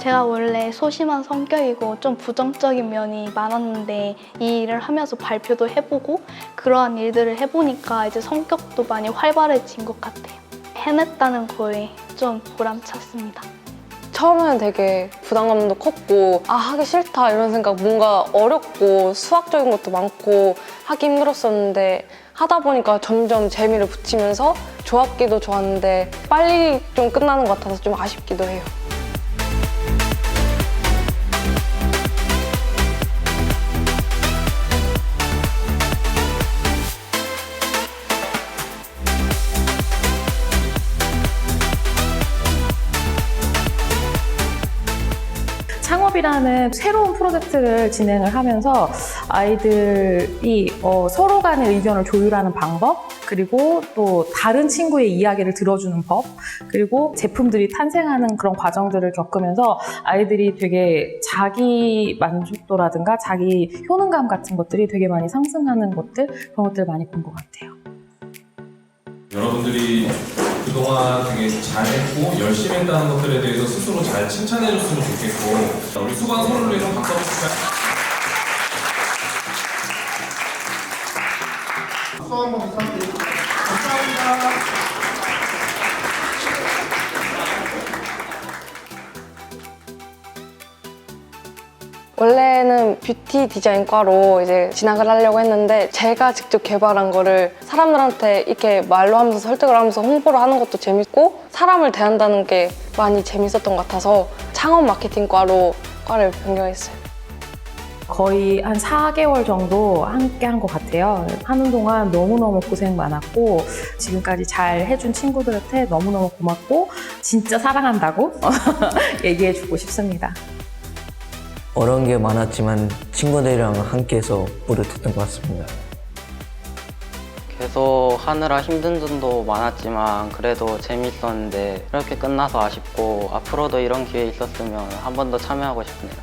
제가 원래 소심한 성격이고 좀 부정적인 면이 많았는데 이 일을 하면서 발표도 해보고 그러한 일들을 해보니까 이제 성격도 많이 활발해진 것 같아요. 해냈다는 거에 좀 보람찼습니다. 처음에는 되게 부담감도 컸고 아 하기 싫다 이런 생각 뭔가 어렵고 수학적인 것도 많고 하기 힘들었었는데 하다 보니까 점점 재미를 붙이면서 좋았기도 좋았는데 빨리 좀 끝나는 것 같아서 좀 아쉽기도 해요. 창업이라는 새로운 프로젝트를 진행을 하면서 아이들이 어, 서로 간의 의견을 조율하는 방법, 그리고 또 다른 친구의 이야기를 들어주는 법, 그리고 제품들이 탄생하는 그런 과정들을 겪으면서 아이들이 되게 자기 만족도라든가 자기 효능감 같은 것들이 되게 많이 상승하는 것들, 그런 것들 많이 본 것 같아요. 여러분들이 그동안 되게 잘했고 열심히 했다는 것들에 대해서 스스로 잘 칭찬해줬으면 좋겠고 우리 수고한 서로를 위해서 박수 한번 칠까요? 박수 한 번 부탁드립니다. 감사합니다. 원래는 뷰티 디자인과로 이제 진학을 하려고 했는데 제가 직접 개발한 거를 사람들한테 이렇게 말로 하면서 설득을 하면서 홍보를 하는 것도 재밌고 사람을 대한다는 게 많이 재밌었던 것 같아서 창업 마케팅과로 과를 변경했어요. 거의 한 4개월 정도 함께 한 것 같아요. 하는 동안 너무너무 고생 많았고, 지금까지 잘 해준 친구들한테 너무너무 고맙고, 진짜 사랑한다고 얘기해주고 싶습니다. 어려운 게 많았지만 친구들이랑 함께해서 뿌듯했던 것 같습니다. 계속 하느라 힘든 점도 많았지만 그래도 재밌었는데 이렇게 끝나서 아쉽고 앞으로도 이런 기회 있었으면 한 번 더 참여하고 싶네요.